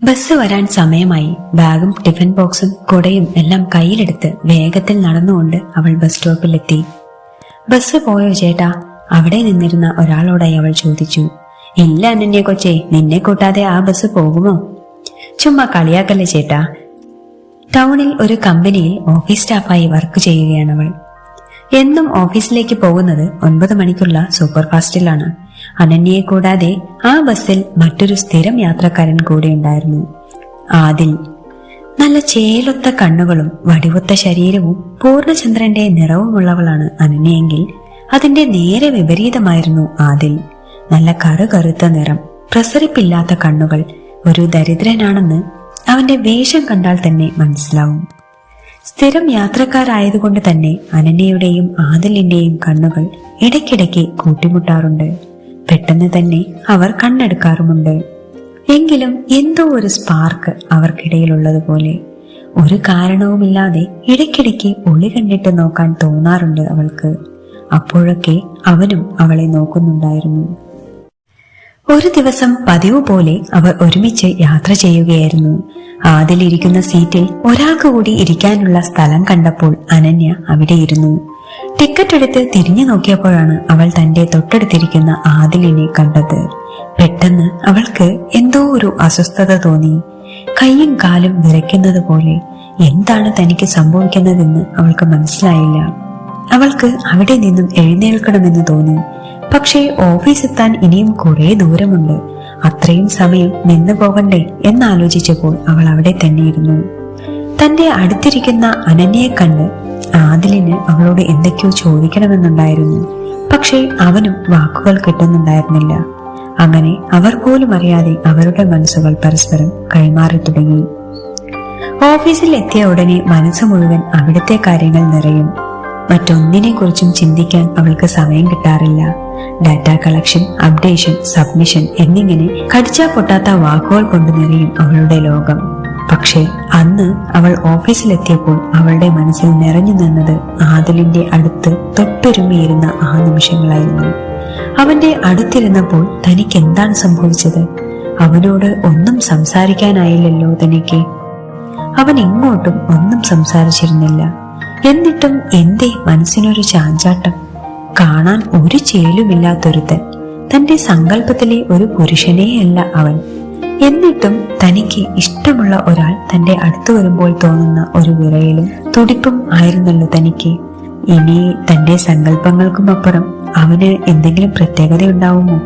Bus വരാൻ സമയമായി. ബാഗും ടിഫിൻ ബോക്സും കുടയും എല്ലാം കയ്യിലെടുത്ത് വേഗത്തിൽ നടന്നുകൊണ്ട് അവൾ ബസ് സ്റ്റോപ്പിലെത്തി. ബസ് പോയോ ചേട്ടാ? അവിടെ നിന്നിരുന്ന ഒരാളോടായി അവൾ ചോദിച്ചു. ഇല്ല അനന്യ കൊച്ചേ നിന്നെ കൂട്ടാതെ ആ ബസ് പോകുമോ? ചുമ്മാ കളിയാക്കല്ലേ ചേട്ടാ? ടൗണിൽ ഒരു കമ്പനിയിൽ ഓഫീസ് സ്റ്റാഫായി വർക്ക് ചെയ്യുകയാണ് അവൾ. എന്നും ഓഫീസിലേക്ക് പോകുന്നത് ഒൻപത് മണിക്കുള്ള സൂപ്പർ ഫാസ്റ്റിലാണ് അനന്യയെ കൂടാതെ ആ ബസ്സിൽ മറ്റൊരു സ്ഥിരം യാത്രക്കാരൻ കൂടെ ഉണ്ടായിരുന്നു. ആദിൽ. നല്ല ചേലൊത്ത കണ്ണുകളും വടിവൊത്ത ശരീരവും പൂർണചന്ദ്രന്റെ നിറവുമുള്ളവളാണ് അനന്യയെങ്കിൽ അതിന്റെ നേരെ വിപരീതമായിരുന്നു ആദിൽ. നല്ല കറുകറുത്ത നിറം പ്രസരിപ്പില്ലാത്ത കണ്ണുകൾ ഒരു ദരിദ്രനാണെന്ന് അവന്റെ വേഷം കണ്ടാൽ തന്നെ മനസ്സിലാവും. സ്ഥിരം യാത്രക്കാരായതുകൊണ്ട് തന്നെ അനന്യയുടെയും ആദിലിന്റെയും കണ്ണുകൾ ഇടയ്ക്കിടയ്ക്ക് കൂട്ടിമുട്ടാറുണ്ട്. പെട്ടെന്ന് തന്നെ അവർ കണ്ണെടുക്കാറുമുണ്ട്. എങ്കിലും എന്തോ ഒരു സ്പാർക്ക് അവർക്കിടയിലുള്ളതുപോലെ. ഒരു കാരണവുമില്ലാതെ ഇടയ്ക്കിടയ്ക്ക് ഒളി കണ്ടിട്ട് നോക്കാൻ തോന്നാറുണ്ട് അവൾക്ക്. അപ്പോഴൊക്കെ അവനും അവളെ നോക്കുന്നുണ്ടായിരുന്നു. ഒരു ദിവസം പതിവ് പോലെ അവർ ഒരുമിച്ച് യാത്ര ചെയ്യുകയായിരുന്നു. ആതിലിരിക്കുന്ന സീറ്റിൽ ഒരാൾക്ക് കൂടി ഇരിക്കാനുള്ള സ്ഥലം കണ്ടപ്പോൾ അനന്യ അവിടെ ഇരുന്നു എടുത്ത് തിരിഞ്ഞു നോക്കിയപ്പോഴാണ് അവൾ തന്റെ തൊട്ടടുത്തിരിക്കുന്ന ആദിലിനെ കണ്ടത്. പെട്ടെന്ന് അവൾക്ക് എന്തോ ഒരു അസ്വസ്ഥത തോന്നി. കൈയും കാലും വിറയ്ക്കുന്നത് പോലെ എന്താണ് തനിക്ക് സംഭവിക്കുന്നതെന്ന് അവൾക്ക് മനസ്സിലായില്ല. അവൾക്ക് അവിടെ നിന്നും എഴുന്നേൽക്കണമെന്ന് തോന്നി. പക്ഷേ ഓഫീസ് എത്താൻ ഇനിയും കുറെ ദൂരമുണ്ട്. അത്രയും സമയം നിന്നു പോകണ്ടേ എന്നാലോചിച്ചപ്പോൾ അവൾ അവിടെ തന്നെയിരുന്നു തന്റെ അടുത്തിരിക്കുന്ന അനന്യയെ കണ്ട് ആദിലിന് അവളോട് എന്തൊക്കെയോ ചോദിക്കണമെന്നുണ്ടായിരുന്നു. പക്ഷേ അവനും വാക്കുകൾ കിട്ടുന്നുണ്ടായിരുന്നില്ല. അങ്ങനെ അവർ പോലും അറിയാതെ അവരുടെ മനസ്സുകൾ പരസ്പരം കൈമാറി തുടങ്ങി. ഓഫീസിൽ എത്തിയ ഉടനെ മനസ്സ് മുഴുവൻ അവിടുത്തെ കാര്യങ്ങൾ നിറയും. മറ്റൊന്നിനെ കുറിച്ചും ചിന്തിക്കാൻ അവൾക്ക് സമയം കിട്ടാറില്ല. ഡാറ്റ കളക്ഷൻ അപ്ഡേഷൻ സബ്മിഷൻ എന്നിങ്ങനെ കടിച്ചാ പൊട്ടാത്ത വാക്കുകൾ കൊണ്ട് നിറയും അവളുടെ ലോകം. പക്ഷേ അന്ന് അവൾ ഓഫീസിലെത്തിയപ്പോൾ അവളുടെ മനസ്സിൽ നിറഞ്ഞു നിന്നത് ആദിലിന്റെ അടുത്ത് തൊട്ടുരുമിയിരുന്ന ആ നിമിഷങ്ങളായിരുന്നു. അവന്റെ അടുത്തിരുന്നപ്പോൾ തനിക്ക് എന്താണ് സംഭവിച്ചത്? അവനോട് ഒന്നും സംസാരിക്കാനായില്ലല്ലോ തനിക്ക്. അവൻ ഇങ്ങോട്ടും ഒന്നും സംസാരിച്ചിരുന്നില്ല. എന്നിട്ടും എന്തേ മനസ്സിനൊരു ചാഞ്ചാട്ടം? കാണാൻ ഒരു ചേലുമില്ലാത്തൊരുത്തൻ. തന്റെ സങ്കല്പത്തിലെ ഒരു പുരുഷനെയല്ല അവൻ. എന്നിട്ടും തനിക്ക് ഇഷ്ടമുള്ള ഒരാൾ തന്റെ അടുത്തു വരുമ്പോൾ തോന്നുന്ന ഒരു വിറയലും തുടിപ്പും ആയിരുന്നല്ലോ തനിക്ക്. ഇനി തന്റെ സങ്കല്പങ്ങൾക്കും അപ്പുറം അവന് എന്തെങ്കിലും പ്രത്യേകതയുണ്ടാവുമോ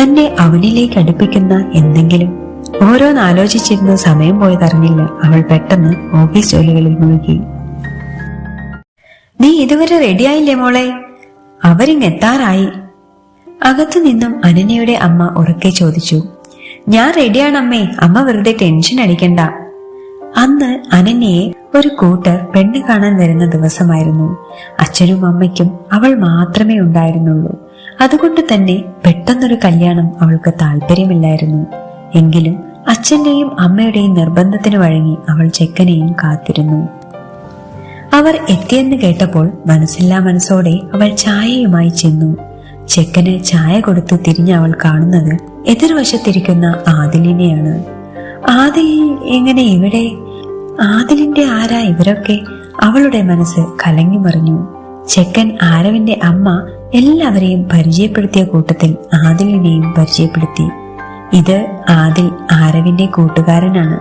തന്നെ അവനിലേക്ക് അടുപ്പിക്കുന്ന എന്തെങ്കിലും? ഓരോന്ന് ആലോചിച്ചിരുന്ന സമയം പോയതറിഞ്ഞില്ല അവൾ പെട്ടെന്ന് ഓഫീസ് ജോലികളിൽ മുഴുകി. നീ ഇതുവരെ റെഡിയായില്ലേ മോളെ? അവരിങ്ങെത്താറായി അകത്തു നിന്നും അനന്യയുടെ അമ്മ ഉറക്കെ ചോദിച്ചു. ഞാൻ റെഡിയാണ് അമ്മേ. അമ്മ വെറുതെ ടെൻഷൻ അടിക്കണ്ട. അന്ന് അനന്യയെ ഒരു കൂട്ടർ പെണ്ണ് കാണാൻ വരുന്ന ദിവസമായിരുന്നു. അച്ഛനും അമ്മയ്ക്കും അവൾ മാത്രമേ ഉണ്ടായിരുന്നുള്ളൂ. അതുകൊണ്ട് തന്നെ പെട്ടെന്നൊരു കല്യാണം അവൾക്ക് താല്പര്യമില്ലായിരുന്നു. എങ്കിലും അച്ഛന്റെയും അമ്മയുടെയും നിർബന്ധത്തിന് വഴങ്ങി അവൾ ചെക്കനെയും കാത്തിരുന്നു. അവർ എത്തിയെന്ന് കേട്ടപ്പോൾ മനസ്സില്ലാ മനസ്സോടെ അവൾ ചായയുമായി ചെന്നു. ചെക്കന് ചായ കൊടുത്ത് തിരിഞ്ഞ് അവൾ കാണുന്നത് എതിർവശത്തിരിക്കുന്ന ആദിലിനെയാണ്. ആദിൽ എങ്ങനെ ഇവിടെ? ആദിലിന്റെ ആരാ ഇവരൊക്കെ? അവളുടെ മനസ്സ് കലങ്ങി മറിഞ്ഞു. ചെക്കൻ ആരവിന്റെ അമ്മ എല്ലാവരെയും പരിചയപ്പെടുത്തിയ കൂട്ടത്തിൽ ആദിലിനെയും പരിചയപ്പെടുത്തി. ഇത് ആദിൽ ആരവിന്റെ കൂട്ടുകാരനാണ്.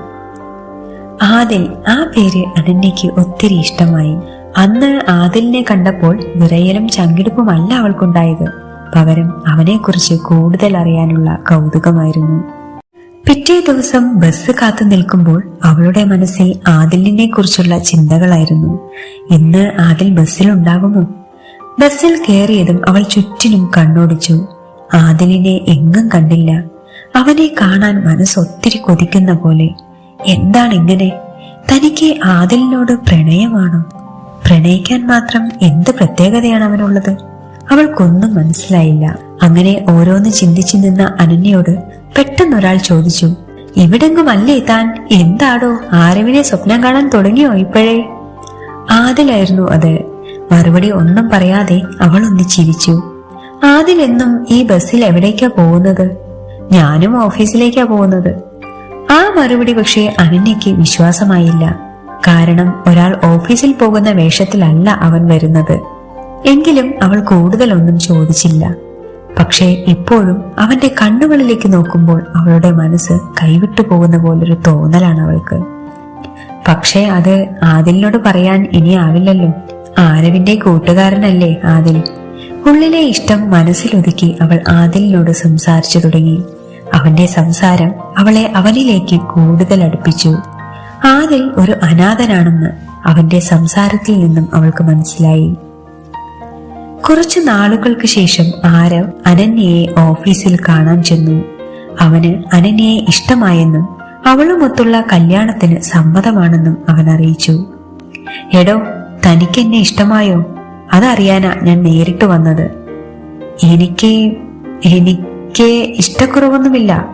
ആദിൽ ആ പേര് അനന്യയ്ക്ക് ഒത്തിരി ഇഷ്ടമായി. അന്ന് ആദിലിനെ കണ്ടപ്പോൾ വിറയലും ചങ്കിടുപ്പുമല്ല അവൾക്കുണ്ടായത്. പകരം അവനെക്കുറിച്ച് കൂടുതൽ അറിയാനുള്ള കൗതുകമായിരുന്നു. പിറ്റേ ദിവസം ബസ് കാത്തു നിൽക്കുമ്പോൾ അവളുടെ മനസ്സിൽ ആദിലിനെ കുറിച്ചുള്ള ചിന്തകളായിരുന്നു. ഇന്ന് ആദിൽ ബസ്സിൽ ഉണ്ടാകുമോ ബസ്സിൽ കയറിയതും അവൾ ചുറ്റിനും കണ്ണോടിച്ചു. ആദിലിനെ എങ്ങും കണ്ടില്ല. അവനെ കാണാൻ മനസ്സ് ഒത്തിരി കൊതിക്കുന്ന പോലെ. എന്താണ് ഇങ്ങനെ തനിക്ക് ആദിലിനോട് പ്രണയമാണോ? പ്രണയിക്കാൻ മാത്രം എന്ത് പ്രത്യേകതയാണ് അവനുള്ളത്? അവൾക്കൊന്നും മനസ്സിലായില്ല. അങ്ങനെ ഓരോന്ന് ചിന്തിച്ചു നിന്ന അനന്യയോട് പെട്ടെന്നൊരാൾ ചോദിച്ചു ഇവിടെങ്ങും അല്ലേ താൻ? എന്താടോ? ആരവിനെ സ്വപ്നം കാണാൻ തുടങ്ങിയോ ഇപ്പോഴേ? ആദിലായിരുന്നു അത്. മറുപടി ഒന്നും പറയാതെ അവൾ ഒന്ന് ചിരിച്ചു ആദിലെന്നും ഈ ബസ്സിൽ എവിടേക്കാ പോകുന്നത്? ഞാനും ഓഫീസിലേക്കാ പോകുന്നത്. ആ മറുപടി പക്ഷേ അനന്യയ്ക്ക് വിശ്വാസമായില്ല. കാരണം ഒരാൾ ഓഫീസിൽ പോകുന്ന വേഷത്തിലല്ല അവൻ വരുന്നത്. എങ്കിലും അവൾ കൂടുതലൊന്നും ചോദിച്ചില്ല. പക്ഷേ ഇപ്പോഴും അവന്റെ കണ്ണുകളിലേക്ക് നോക്കുമ്പോൾ അവളുടെ മനസ്സ് കൈവിട്ടു പോകുന്ന പോലൊരു തോന്നലാണ് അവൾക്ക്. പക്ഷേ അത് ആദിലിനോട് പറയാൻ ഇനി ആവില്ലല്ലോ. ആരവിന്റെ കൂട്ടുകാരനല്ലേ ആദിൽ. ഉള്ളിലെ ഇഷ്ടം മനസ്സിലൊതുക്കി അവൾ ആദിലിനോട് സംസാരിച്ചു തുടങ്ങി. അവന്റെ സംസാരം അവളെ അവനിലേക്ക് കൂടുതൽ അടുപ്പിച്ചു. ആദിൽ ഒരു അനാഥനാണെന്ന് അവന്റെ സംസാരത്തിൽ നിന്നും അവൾക്ക് മനസ്സിലായി. കുറച്ചു നാളുകൾക്ക് ശേഷം ആരവ് അനന്യയെ ഓഫീസിൽ കാണാൻ ചെന്നു. അവന് അനന്യയെ ഇഷ്ടമായെന്നും അവളുമൊത്തുള്ള കല്യാണത്തിന് സമ്മതമാണെന്നും അവൻ അറിയിച്ചു. എടോ തനിക്ക് എന്നെ ഇഷ്ടമായോ? അതറിയാനാ ഞാൻ നേരിട്ട് വന്നത്. എനിക്ക് എനിക്ക് ഇഷ്ടക്കുറവൊന്നുമില്ല.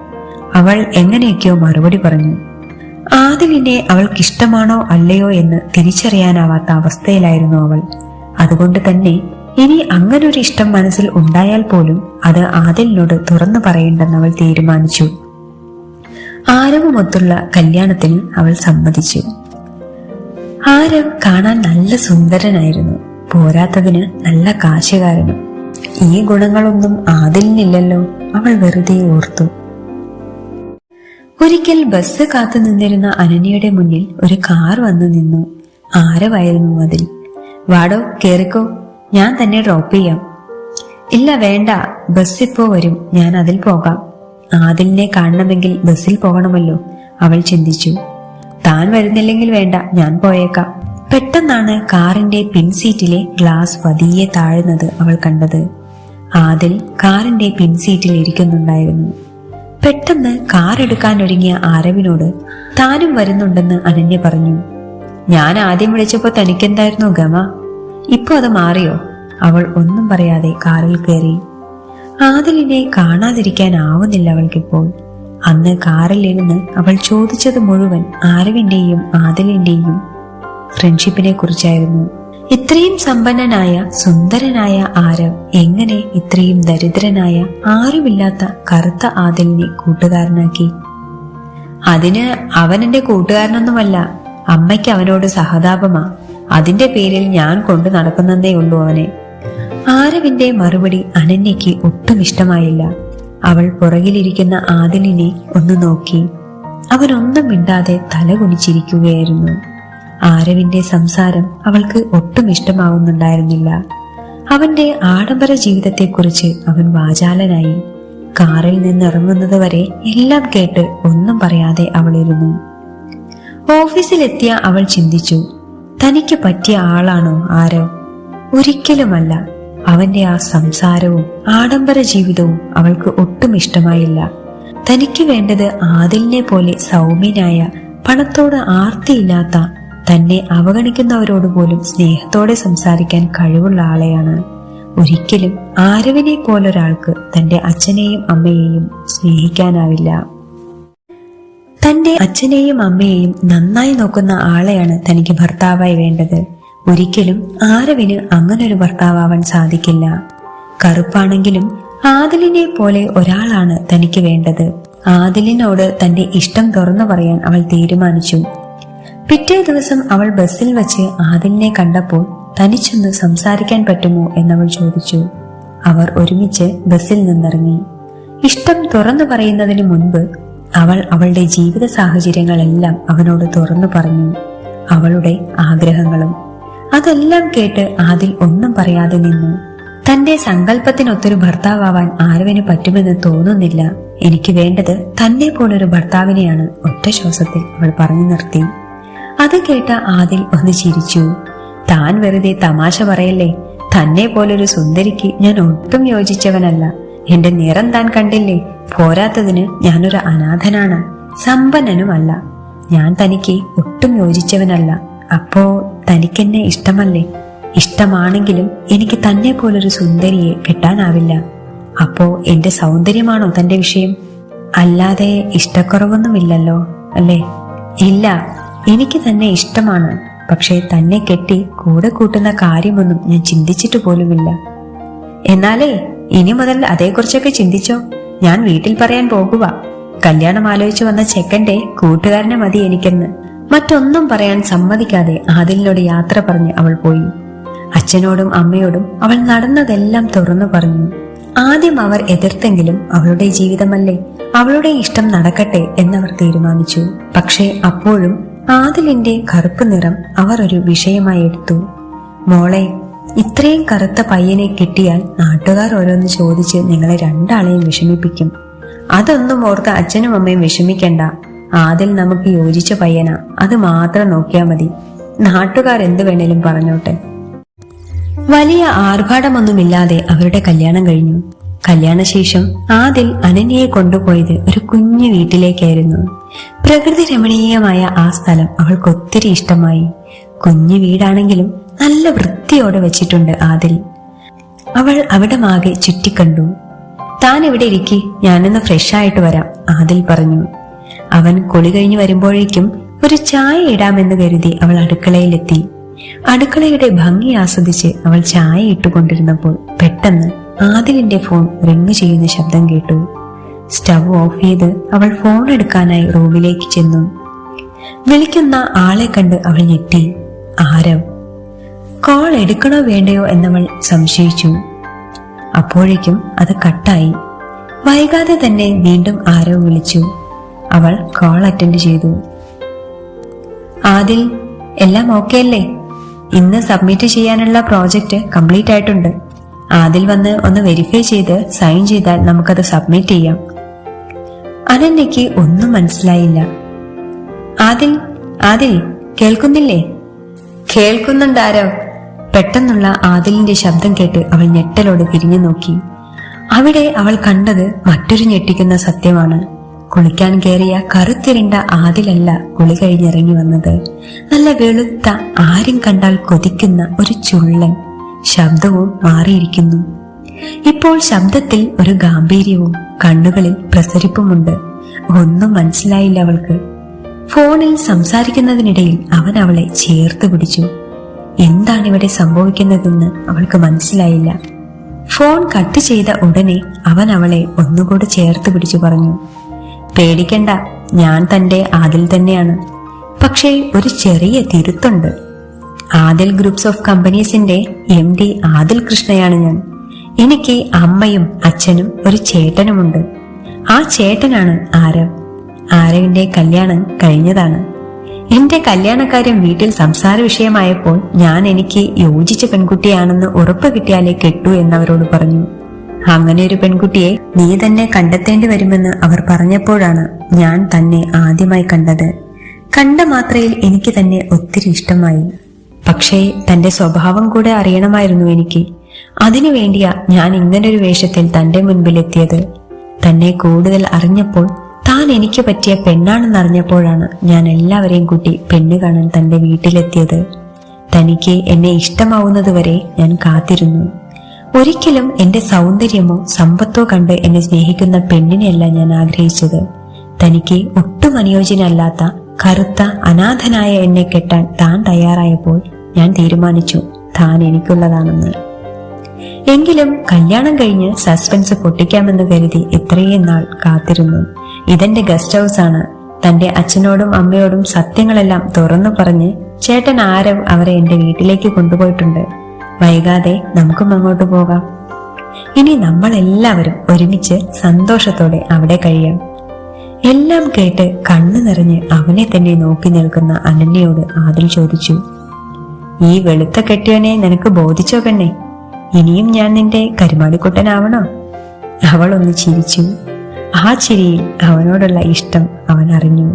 അവൾ എങ്ങനെയൊക്കെയോ മറുപടി പറഞ്ഞു. ആദിലിനെ അവൾക്ക് ഇഷ്ടമാണോ അല്ലയോ എന്ന് തിരിച്ചറിയാനാവാത്ത അവസ്ഥയിലായിരുന്നു അവൾ. അതുകൊണ്ട് തന്നെ ഇനി അങ്ങനൊരു ഇഷ്ടം മനസ്സിൽ ഉണ്ടായാൽ പോലും അത് ആദിലിനോട് തുറന്നു പറയേണ്ടെന്ന് അവൾ തീരുമാനിച്ചു. ആരവുമൊത്തുള്ള കല്യാണത്തിന് അവൾ സമ്മതിച്ചു. ആരവ് കാണാൻ നല്ല സുന്ദരനായിരുന്നു. പോരാത്തതിന് നല്ല കാശുകാരനും. ഈ ഗുണങ്ങളൊന്നും ആദിലിനില്ലല്ലോ. അവൾ വെറുതെ ഓർത്തു. ഒരിക്കൽ ബസ് കാത്തു നിന്നിരുന്ന അനന്യയുടെ മുന്നിൽ ഒരു കാർ വന്നു നിന്നു. ആരവായിരുന്നു അതിൽ. വാടോ കേറിക്കോ. ഞാൻ തന്നെ ഡ്രോപ്പ് ചെയ്യാം. ഇല്ല വേണ്ട. ബസ് ഇപ്പോ വരും. ഞാൻ അതിൽ പോകാം. ആദിലിനെ കാണണമെങ്കിൽ ബസ്സിൽ പോകണമല്ലോ. അവൾ ചിന്തിച്ചു. താൻ വരുന്നില്ലെങ്കിൽ വേണ്ട ഞാൻ പോയേക്കാം. പെട്ടെന്നാണ് കാറിന്റെ പിൻസീറ്റിലെ ഗ്ലാസ് പതിയെ താഴുന്നത് അവൾ കണ്ടത്. ആദിൽ കാറിന്റെ പിൻസീറ്റിൽ ഇരിക്കുന്നുണ്ടായിരുന്നു. പെട്ടെന്ന് കാർ എടുക്കാൻ ഒരുങ്ങിയ ആരവിനോട് താനും വരുന്നുണ്ടെന്ന് അനന്യ പറഞ്ഞു. ഞാൻ ആദ്യം വിളിച്ചപ്പോ തനിക്കെന്തായിരുന്നു ഗമ? ഇപ്പൊ അത് മാറിയോ? അവൾ ഒന്നും പറയാതെ കാറിൽ കയറി. ആദിലിനെ കാണാതിരിക്കാനാവുന്നില്ല അവൾക്കിപ്പോൾ. അന്ന് കാറിൽ ഇരുന്ന് അവൾ ചോദിച്ചത് മുഴുവൻ ആരവിന്റെയും ആദിലിന്റെയും ഫ്രണ്ട്ഷിപ്പിനെ കുറിച്ചായിരുന്നു. ഇത്രയും സമ്പന്നനായ സുന്ദരനായ ആരവ് എങ്ങനെ ഇത്രയും ദരിദ്രനായ ആരുമില്ലാത്ത കറുത്ത ആദിലിനെ കൂട്ടുകാരനാക്കി? അതിന് അവൻ കൂട്ടുകാരനൊന്നുമല്ല അമ്മയ്ക്ക് അവനോട് സഹതാപമാ. അതിന്റെ പേരിൽ ഞാൻ കൊണ്ടു നടക്കുന്നതേ ഉള്ളൂ അവനെ. ആരവിന്റെ മറുപടി അനന്യയ്ക്ക് ഒട്ടും ഇഷ്ടമായില്ല. അവൾ പുറകിലിരിക്കുന്ന ആദിലിനെ ഒന്ന് നോക്കി. അവനൊന്നും മിണ്ടാതെ തല കുനിച്ചിരിക്കുകയായിരുന്നു. ആരവിന്റെ സംസാരം അവൾക്ക് ഒട്ടും ഇഷ്ടമാവുന്നുണ്ടായിരുന്നില്ല. അവന്റെ ആഡംബര ജീവിതത്തെക്കുറിച്ച് അവൻ വാചാലനായി. കാറിൽ നിന്നിറങ്ങുന്നത് വരെ എല്ലാം കേട്ട് ഒന്നും പറയാതെ അവളിരുന്നു. ഓഫീസിലെത്തിയ അവൾ ചിന്തിച്ചു തനിക്ക് പറ്റിയ ആളാണോ ആരോ? ഒരിക്കലുമല്ല. അവന്റെ ആ സംസാരവും ആഡംബര ജീവിതവും അവൾക്ക് ഒട്ടും ഇഷ്ടമായില്ല. തനിക്ക് വേണ്ടത് ആദിലിനെ പോലെ സൗമ്യനായ പണത്തോട് ആർത്തിയില്ലാത്ത തന്നെ അവഗണിക്കുന്നവരോട് പോലും സ്നേഹത്തോടെ സംസാരിക്കാൻ കഴിവുള്ള ആളെയാണ്. ഒരിക്കലും ആരവിനെ പോലൊരാൾക്ക് തന്റെ അച്ഛനെയും അമ്മയെയും സ്നേഹിക്കാനാവില്ല. തന്റെ അച്ഛനെയും അമ്മയെയും നന്നായി നോക്കുന്ന ആളെയാണ് തനിക്ക് ഭർത്താവായി വേണ്ടത്. ഒരിക്കലും ആരവിന് അങ്ങനൊരു ഭർത്താവാൻ സാധിക്കില്ല. കറുപ്പാണെങ്കിലും ആദിലിനെ പോലെ ഒരാളാണ് തനിക്ക് വേണ്ടത്. ആദിലിനോട് തന്റെ ഇഷ്ടം തുറന്നു പറയാൻ അവൾ തീരുമാനിച്ചു. പിറ്റേ ദിവസം അവൾ ബസ്സിൽ വെച്ച് ആദിലിനെ കണ്ടപ്പോൾ തനിച്ചൊന്ന് സംസാരിക്കാൻ പറ്റുമോ എന്നവൾ ചോദിച്ചു. അവർ ഒരുമിച്ച് ബസ്സിൽ നിന്നിറങ്ങി. ഇഷ്ടം തുറന്നു പറയുന്നതിന് മുൻപ് അവൾ അവളുടെ ജീവിത സാഹചര്യങ്ങളെല്ലാം അവനോട് തുറന്നു പറഞ്ഞു. അവളുടെ ആഗ്രഹങ്ങളും. അതെല്ലാം കേട്ട് ആദിൽ ഒന്നും പറയാതെ നിന്നു. തന്റെ സങ്കല്പത്തിനൊത്തൊരു ഭർത്താവാൻ ആരവിന് പറ്റുമെന്ന് തോന്നുന്നില്ല. എനിക്ക് വേണ്ടത് തന്നെ പോലൊരു ഭർത്താവിനെയാണ് ഒറ്റ ശ്വാസത്തിൽ അവൾ പറഞ്ഞു നിർത്തി. അത് കേട്ട ആദിൽ ഒന്ന് ചിരിച്ചു. താൻ വെറുതെ തമാശ പറയല്ലേ? തന്നെ പോലൊരു സുന്ദരിക്ക് ഞാൻ ഒട്ടും യോജിച്ചവനല്ല. എന്റെ നിറം താൻ കണ്ടില്ലേ? പോരാത്തതിന് ഞാനൊരു അനാഥനാണ്. സമ്പന്നനുമല്ല. ഞാൻ തനിക്ക് ഒട്ടും യോജിച്ചവനല്ല. അപ്പോ തനിക്കെന്നെ ഇഷ്ടമല്ലേ? ഇഷ്ടമാണെങ്കിലും എനിക്ക് തന്നെ പോലൊരു സുന്ദരിയെ കിട്ടാനാവില്ല. അപ്പോ എന്റെ സൗന്ദര്യമാണോ തന്റെ വിഷയം? അല്ലാതെ ഇഷ്ടക്കുറവൊന്നുമില്ലല്ലോ അല്ലേ? ഇല്ല എനിക്ക് തന്നെ ഇഷ്ടമാണ്. പക്ഷേ തന്നെ കെട്ടി കൂടെ കൂട്ടുന്ന കാര്യമൊന്നും ഞാൻ ചിന്തിച്ചിട്ട് പോലുമില്ല. എന്നാലേ ഇനി മുതൽ അതേക്കുറിച്ചൊക്കെ ചിന്തിച്ചോ? ഞാൻ വീട്ടിൽ പറയാൻ പോകുക കല്യാണം ആലോചിച്ചു വന്ന ചെക്കന്റെ കൂട്ടുകാരനെ മതി എനിക്കെന്ന്. മറ്റൊന്നും പറയാൻ സമ്മതിക്കാതെ ആദിലിനോട് യാത്ര പറഞ്ഞ് അവൾ പോയി. അച്ഛനോടും അമ്മയോടും അവൾ നടന്നതെല്ലാം തുറന്നു പറഞ്ഞു. ആദ്യം അവർ എതിർത്തെങ്കിലും അവളുടെ ജീവിതമല്ലേ അവളുടെ ഇഷ്ടം നടക്കട്ടെ എന്നവർ തീരുമാനിച്ചു. പക്ഷേ അപ്പോഴും ആദിലിന്റെ കറുപ്പ് നിറം അവർ ഒരു വിഷയമായി എടുത്തു. മോളെ ഇത്രയും കറുത്ത പയ്യനെ കിട്ടിയാൽ നാട്ടുകാർ ഓരോന്ന് ചോദിച്ച് നിങ്ങളെ രണ്ടാളെയും വിഷമിപ്പിക്കും. അതൊന്നും ഓർത്ത് അച്ഛനും അമ്മയും വിഷമിക്കണ്ട. ആദിൽ നമുക്ക് യോജിച്ച പയ്യനാ. അത് മാത്രം നോക്കിയാൽ മതി. നാട്ടുകാർ എന്ത് വേണേലും പറഞ്ഞോട്ടെ. വലിയ ആർഭാടമൊന്നുമില്ലാതെ അവരുടെ കല്യാണം കഴിഞ്ഞു. കല്യാണശേഷം ആദിൽ അനന്യയെ കൊണ്ടുപോയത് ഒരു കുഞ്ഞു വീട്ടിലേക്കായിരുന്നു. പ്രകൃതി രമണീയമായ ആ സ്ഥലം അവൾക്ക് ഒത്തിരി ഇഷ്ടമായി. കുഞ്ഞു വീടാണെങ്കിലും നല്ല വൃത്തിയോടെ വെച്ചിട്ടുണ്ട് ആദിൽ. അവൾ അവിടെ മാകെ ചുറ്റിക്കണ്ടു. താൻ ഇവിടെ ഇരിക്കി? ഞാനൊന്ന് ഫ്രഷ് ആയിട്ട് വരാം ആദിൽ പറഞ്ഞു. അവൻ കുളി കഴിഞ്ഞു വരുമ്പോഴേക്കും ഒരു ചായ ഇടാമെന്ന് കരുതി അവൾ അടുക്കളയിലെത്തി. അടുക്കളയുടെ ഭംഗി ആസ്വദിച്ച് അവൾ ചായ ഇട്ടുകൊണ്ടിരുന്നപ്പോൾ പെട്ടെന്ന് ആദിലിന്റെ ഫോൺ റിങ് ചെയ്യുന്ന ശബ്ദം കേട്ടു. സ്റ്റവ് ഓഫ് ചെയ്ത് അവൾ ഫോൺ എടുക്കാനായി റൂമിലേക്ക് ചെന്നു. വിളിക്കുന്ന ആളെ കണ്ട് അവൾ ഞെട്ടി. ആരവ് കോൾ എടുക്കണോ വേണ്ടയോ എന്നവൾ സംശയിച്ചു. അപ്പോഴേക്കും അത് കട്ടായി. വൈകാതെ തന്നെ വീണ്ടും ആരോ വിളിച്ചു. അവൾ കോൾ അറ്റൻഡ് ചെയ്തു. ആദിൽ എല്ലാം ഓക്കെ അല്ലേ? ഇന്ന് സബ്മിറ്റ് ചെയ്യാനുള്ള പ്രോജക്റ്റ് കംപ്ലീറ്റ് ആയിട്ടുണ്ട്. ആദിൽ വന്ന് ഒന്ന് വെരിഫൈ ചെയ്ത് സൈൻ ചെയ്താൽ നമുക്കത് സബ്മിറ്റ് ചെയ്യാം. അനന്യയ്ക്ക് ഒന്നും മനസ്സിലായില്ല. ആദിൽ ആദിൽ കേൾക്കുന്നില്ലേ? കേൾക്കുന്നുണ്ടാരോ പെട്ടെന്നുള്ള ആദിലിന്റെ ശബ്ദം കേട്ട് അവൾ ഞെട്ടലോട് തിരിഞ്ഞു നോക്കി. അവിടെ അവൾ കണ്ടത് മറ്റൊരു ഞെട്ടിക്കുന്ന സത്യമാണ്. കുളിക്കാൻ കയറിയ കറുത്തിരണ്ട ആദിലല്ല കുളി കഴിഞ്ഞിറങ്ങി വന്നത്. നല്ല വെളുത്ത ആരും കണ്ടാൽ കൊതിക്കുന്ന ഒരു ചുള്ളൻ. ശബ്ദവും മാറിയിരിക്കുന്നു. ഇപ്പോൾ ശബ്ദത്തിൽ ഒരു ഗാംഭീര്യവും കണ്ണുകളിൽ പ്രസരിപ്പുമുണ്ട്. ഒന്നും മനസ്സിലായില്ല അവൾക്ക്. ഫോണിൽ സംസാരിക്കുന്നതിനിടയിൽ അവൻ അവളെ ചേർത്ത് പിടിച്ചു. എന്താണ് ഇവിടെ സംഭവിക്കുന്നതെന്ന് അവൾക്ക് മനസ്സിലായില്ല. ഫോൺ കട്ട് ചെയ്ത ഉടനെ അവൻ അവളെ ഒന്നുകൂടി ചേർത്ത് പിടിച്ചു പറഞ്ഞു. പേടിക്കണ്ട ഞാൻ തന്റെ ആദിൽ തന്നെയാണ്. പക്ഷേ ഒരു ചെറിയ തിരുത്തുണ്ട്. ആദിൽ ഗ്രൂപ്പ്സ് ഓഫ് കമ്പനീസിന്റെ എം ഡി ആദിൽ കൃഷ്ണയാണ് ഞാൻ. എനിക്ക് അമ്മയും അച്ഛനും ഒരു ചേട്ടനുമുണ്ട്. ആ ചേട്ടനാണ് ആരവ്. ആരവിന്റെ കല്യാണം കഴിഞ്ഞതാണ്. എന്റെ കല്യാണക്കാര്യം വീട്ടിൽ സംസാര വിഷയമായപ്പോൾ ഞാൻ എനിക്ക് യോജിച്ച പെൺകുട്ടിയാണെന്ന് ഉറപ്പ് കിട്ടിയാലേ കെട്ടു എന്നവരോട് പറഞ്ഞു. അങ്ങനെ ഒരു പെൺകുട്ടിയെ നീ തന്നെ കണ്ടെത്തേണ്ടി വരുമെന്ന് അവർ പറഞ്ഞപ്പോഴാണ് ഞാൻ തന്നെ ആദ്യമായി കണ്ടത്. കണ്ട മാത്രയിൽ എനിക്ക് തന്നെ ഒത്തിരി ഇഷ്ടമായി. പക്ഷേ തന്റെ സ്വഭാവം കൂടെ അറിയണമായിരുന്നു എനിക്ക്. അതിനു വേണ്ടിയാ ഞാൻ ഇങ്ങനൊരു വേഷത്തിൽ തന്റെ മുൻപിലെത്തിയത്. തന്നെ കൂടുതൽ അറിഞ്ഞപ്പോൾ താൻ എനിക്ക് പറ്റിയ പെണ്ണാണെന്നറിഞ്ഞപ്പോഴാണ് ഞാൻ എല്ലാവരെയും കൂട്ടി പെണ്ണ് കാണാൻ തന്റെ വീട്ടിലെത്തിയത്. തനിക്ക് എന്നെ ഇഷ്ടമാവുന്നത് വരെ ഞാൻ കാത്തിരുന്നു. ഒരിക്കലും എന്റെ സൗന്ദര്യമോ സമ്പത്തോ കണ്ട് എന്നെ സ്നേഹിക്കുന്ന പെണ്ണിനെയല്ല ഞാൻ ആഗ്രഹിച്ചത്. തനിക്ക് ഒട്ടും അനുയോജ്യനല്ലാത്ത കറുത്ത അനാഥനായ എന്നെ കെട്ടാൻ താൻ തയ്യാറായപ്പോൾ ഞാൻ തീരുമാനിച്ചു താൻ എനിക്കുള്ളതാണെന്ന്. എങ്കിലും കല്യാണം കഴിഞ്ഞ് സസ്പെൻസ് പൊട്ടിക്കാമെന്ന് കരുതി ഇത്രയും നാൾ കാത്തിരുന്നു. ഇതെന്റെ ഗസ്റ്റ് ഹൗസ് ആണ്. തന്റെ അച്ഛനോടും അമ്മയോടും സത്യങ്ങളെല്ലാം തുറന്നു പറഞ്ഞ് ചേട്ടൻ ആരവ് അവരെ എന്റെ വീട്ടിലേക്ക് കൊണ്ടുപോയിട്ടുണ്ട്. വൈകാതെ നമുക്കും അങ്ങോട്ട് പോകാം. ഇനി നമ്മൾ എല്ലാവരും ഒരുമിച്ച് സന്തോഷത്തോടെ അവിടെ കഴിയാം. എല്ലാം കേട്ട് കണ്ണു നിറഞ്ഞ് അവനെ തന്നെ നോക്കി നിൽക്കുന്ന അനന്യയോട് ആദിൽ ചോദിച്ചു ഈ വെളുത്ത കെട്ടിയവനെ നിനക്ക് ബോധിച്ചോ പെണ്ണേ? ഇനിയും ഞാൻ നിന്റെ കരുമാടിക്കുട്ടനാവണോ? അവൾ ഒന്ന് ചിരിച്ചു. ആ ചിരിയിൽ അവനോടുള്ള ഇഷ്ടം അവൻ അറിഞ്ഞു